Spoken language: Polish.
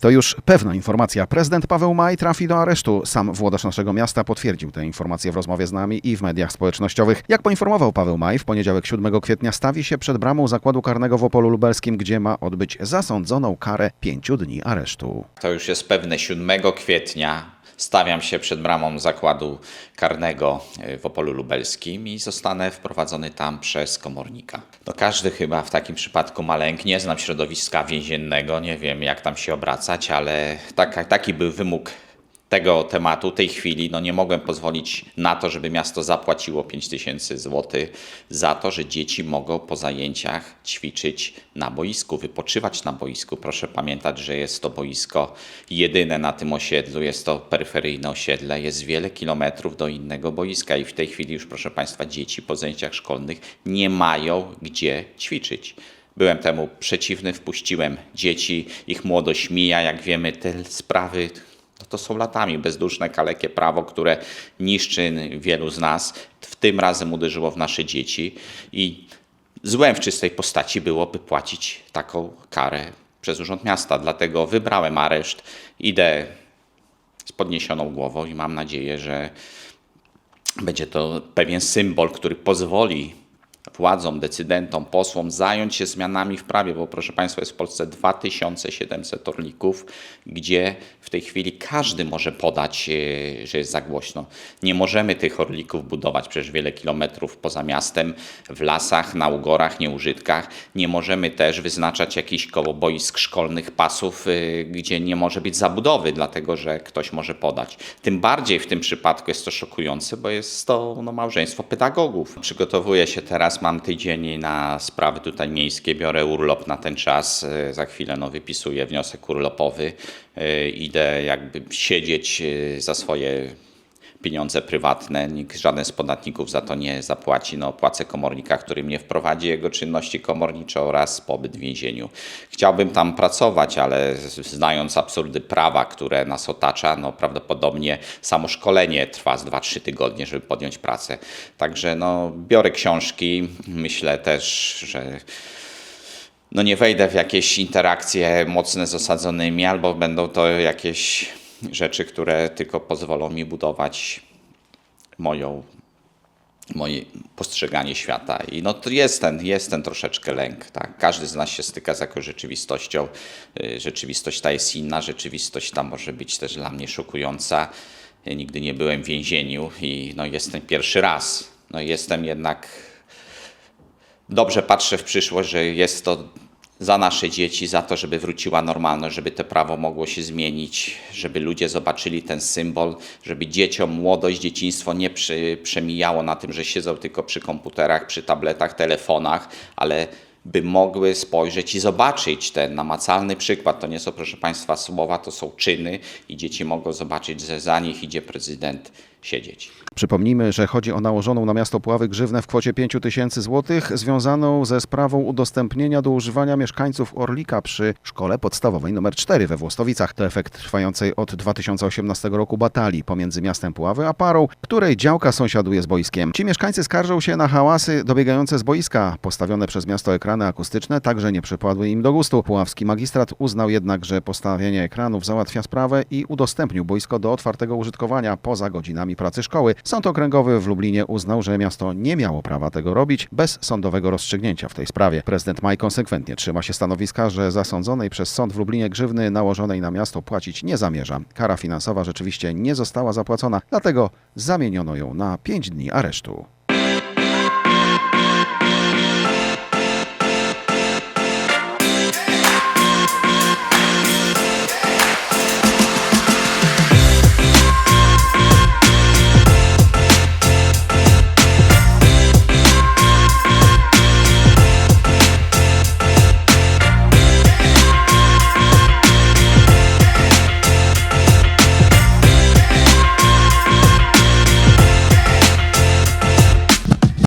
To już pewna informacja. Prezydent Paweł Maj trafi do aresztu. Sam włodarz naszego miasta potwierdził tę informację w rozmowie z nami i w mediach społecznościowych. Jak poinformował Paweł Maj, w poniedziałek 7 kwietnia stawi się przed bramą zakładu karnego w Opolu Lubelskim, gdzie ma odbyć zasądzoną karę pięciu dni aresztu. To już jest pewne 7 kwietnia. Stawiam się przed bramą zakładu karnego y, w Opolu Lubelskim i zostanę wprowadzony tam przez komornika. No każdy chyba w takim przypadku ma lęk. Nie znam środowiska więziennego, nie wiem jak tam się obracać, ale taka, taki był wymóg tego tematu, tej chwili, no nie mogłem pozwolić na to, żeby miasto zapłaciło 5 tysięcy złotych za to, że dzieci mogą po zajęciach ćwiczyć na boisku, wypoczywać na boisku. Proszę pamiętać, że jest to boisko jedyne na tym osiedlu, jest to peryferyjne osiedle, jest wiele kilometrów do innego boiska i w tej chwili już, proszę Państwa, dzieci po zajęciach szkolnych nie mają gdzie ćwiczyć. Byłem temu przeciwny, wpuściłem dzieci, ich młodość mija, jak wiemy, te sprawy to są latami bezduszne, kalekie prawo, które niszczy wielu z nas. W tym razem uderzyło w nasze dzieci i złem w czystej postaci byłoby płacić taką karę przez Urząd Miasta. Dlatego wybrałem areszt, idę z podniesioną głową i mam nadzieję, że będzie to pewien symbol, który pozwoli władzom, decydentom, posłom zająć się zmianami w prawie, bo proszę Państwa, jest w Polsce 2700 orlików, gdzie w tej chwili każdy może podać, e, że jest za głośno. Nie możemy tych orlików budować przecież wiele kilometrów poza miastem, w lasach, na ugorach, nieużytkach. Nie możemy też wyznaczać jakichś koło boisk szkolnych pasów, e, gdzie nie może być zabudowy, dlatego że ktoś może podać. Tym bardziej w tym przypadku jest to szokujące, bo jest to no, małżeństwo pedagogów. Przygotowuję się teraz, mam tydzień na sprawy tutaj miejskie, biorę urlop na ten czas, e, za chwilę no, wypisuję wniosek urlopowy, e, idę jakby siedzieć e, za swoje pieniądze prywatne, nikt, żaden z podatników za to nie zapłaci. No, płacę komornika, który mnie wprowadzi jego czynności komornicze oraz pobyt w więzieniu. Chciałbym tam pracować, ale znając absurdy prawa, które nas otacza, no prawdopodobnie samo szkolenie trwa z 2-3 tygodnie, żeby podjąć pracę. Także no, biorę książki, myślę też, że no nie wejdę w jakieś interakcje mocne z osadzonymi, albo będą to jakieś rzeczy, które tylko pozwolą mi budować moją, moje postrzeganie świata. I no to jest ten, jest ten troszeczkę lęk. Tak? Każdy z nas się styka z jakąś rzeczywistością. Y, Rzeczywistość ta jest inna, rzeczywistość ta może być też dla mnie szokująca. Ja nigdy nie byłem w więzieniu i no jestem pierwszy raz. No jestem jednak dobrze patrzę w przyszłość, że jest to za nasze dzieci, za to, żeby wróciła normalność, żeby to prawo mogło się zmienić, żeby ludzie zobaczyli ten symbol, żeby dzieciom młodość, dzieciństwo nie przy, przemijało na tym, że siedzą tylko przy komputerach, przy tabletach, telefonach, ale by mogły spojrzeć i zobaczyć ten namacalny przykład. To nie są, proszę Państwa, słowa, to są czyny i dzieci mogą zobaczyć, że za nich idzie prezydent siedzieć. Przypomnijmy, że chodzi o nałożoną na miasto Puławy grzywnę w kwocie 5 tysięcy złotych związaną ze sprawą udostępnienia do używania mieszkańców Orlika przy szkole podstawowej nr 4 we Włostowicach. To efekt trwającej od 2018 roku batalii pomiędzy miastem Puławy a Parą, której działka sąsiaduje z boiskiem. Ci mieszkańcy skarżą się na hałasy dobiegające z boiska. Postawione przez miasto ekrany akustyczne także nie przypadły im do gustu. Puławski magistrat uznał jednak, że postawienie ekranów załatwia sprawę i udostępnił boisko do otwartego użytkowania poza godzinami pracy szkoły. Sąd okręgowy w Lublinie uznał, że miasto nie miało prawa tego robić bez sądowego rozstrzygnięcia w tej sprawie. Prezydent Maj konsekwentnie trzyma się stanowiska, że zasądzonej przez sąd w Lublinie grzywny nałożonej na miasto płacić nie zamierza. Kara finansowa rzeczywiście nie została zapłacona, dlatego zamieniono ją na 5 dni aresztu.